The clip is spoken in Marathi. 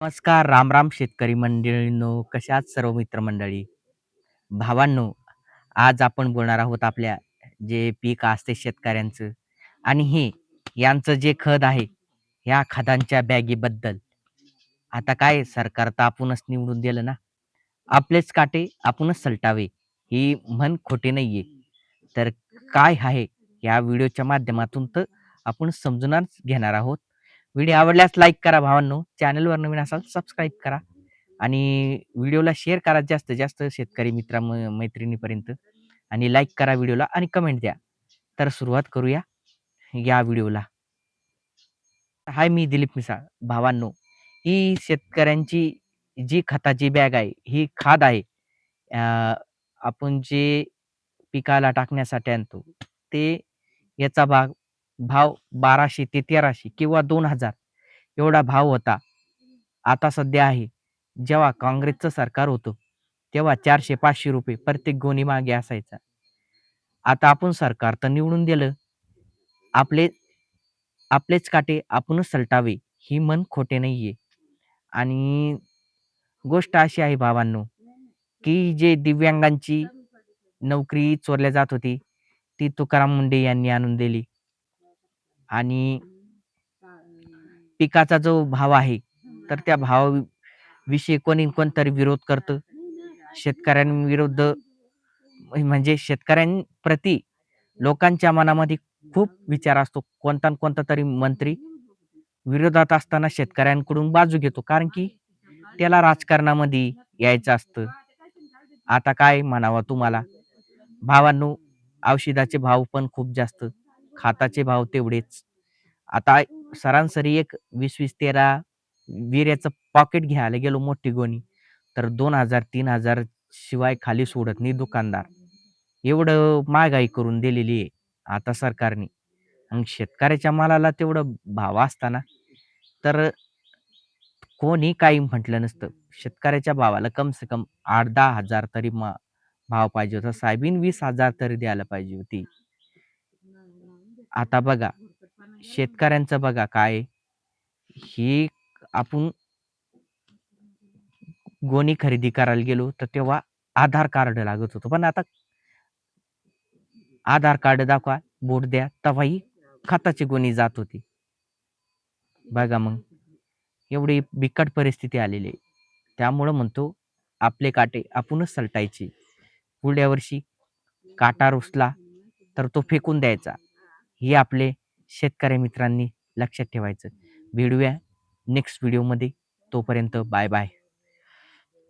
नमस्कार राम राम शेतकरी मंडळींनो कशा आहात सर्व मित्रमंडळी? भावांनो आज आपण बोलणार आहोत आपल्या जे पीक असते शेतकऱ्यांचं आणि हे यांचं जे खत आहे ह्या खतांच्या बॅगेबद्दल. आता काय सरकार तर आपणच निवडून दिलं ना? आपलेच काटे आपणच सलटावे ही म्हण खोटी नाहीये. तर काय आहे या व्हिडिओच्या माध्यमातून तर आपण समजूनच घेणार आहोत. व्हिडिओ आवडल्यास लाईक करा भावांनो. चॅनलवर नवीन असाल सबस्क्राईब करा. आणि व्हिडिओला शेअर करा जास्त जास्त शेतकरी मित्रा मैत्रिणीपर्यंत. आणि लाईक करा व्हिडिओला आणि कमेंट द्या. तर सुरुवात करूया या व्हिडिओला. हाय मी दिलीप मिसाळ. भावांनो ही शेतकऱ्यांची जी खताची बॅग आहे ही खाद आहे. अं, आपण जे पिकाला टाकण्यासाठी आणतो ते याचा भाग भाव बाराशे ते तेराशे किंवा दोन हजार एवढा भाव होता. आता सध्या आहे. जेव्हा काँग्रेसचं सरकार होतं तेव्हा चारशे पाचशे रुपये प्रत्येक गोणी मागे असायचा. आता आपण सरकार तर निवडून दिलं. आपले आपलेच काटे आपणच सलटावे ही मन खोटे नाहीये. आणि गोष्ट अशी आहे बाबांनो की जे दिव्यांगांची नोकरी चोरल्या जात होती ती तुकाराम मुंडे यांनी आणून दिली. आणि पिकाचा जो भाव आहे तर त्या भावाविषयी कोणी कोणतरी विरोध करतं? शेतकऱ्यांविरुद्ध म्हणजे शेतकऱ्यांप्रती लोकांच्या मनामध्ये खूप विचार असतो. कोणता न कोणता तरी मंत्री विरोधात असताना शेतकऱ्यांकडून बाजू घेतो. कारण की त्याला राजकारणामध्ये यायचं असतं. आता काय म्हणावं तुम्हाला? भावांनो औषधाचे भाव पण खूप जास्त. खाताचे भाव तेवढेच. आता सरासरी एक वीस वीस तेरा विर्याचं पॉकेट घ्यायला गेलो मोठी गोणी तर दोन हजार तीन हजार शिवाय खाली सोडत नाही दुकानदार. एवढं महागाई करून दिलेली आहे आता सरकारने. मग शेतकऱ्याच्या मालाला तेवढं भाव असताना तर कोणी काही म्हटलं नसतं. शेतकऱ्याच्या भावाला कम से कम आठ दहा हजार तरी मा भाव पाहिजे होता. सायबीन वीस हजार तरी द्यायला पाहिजे होती. आता बघा शेतकऱ्यांचं बघा काय ही आपण गोणी खरेदी करायला गेलो तर तेव्हा आधार कार्ड लागत होतं. पण आता आधार कार्ड दाखवा बोट द्या तेव्हाही खताची गोणी जात होती. बघा मग एवढी बिकट परिस्थिती आलेली आहे. त्यामुळं म्हणतो आपले काटे आपणच सलटायचे. पुढल्या वर्षी काटा रुसला तर तो फेकून द्यायचा. हे आपले शेतकरी मित्रांनी लक्षात ठेवायचं. भेटूया नेक्स्ट व्हिडिओमध्ये तोपर्यंत बाय बाय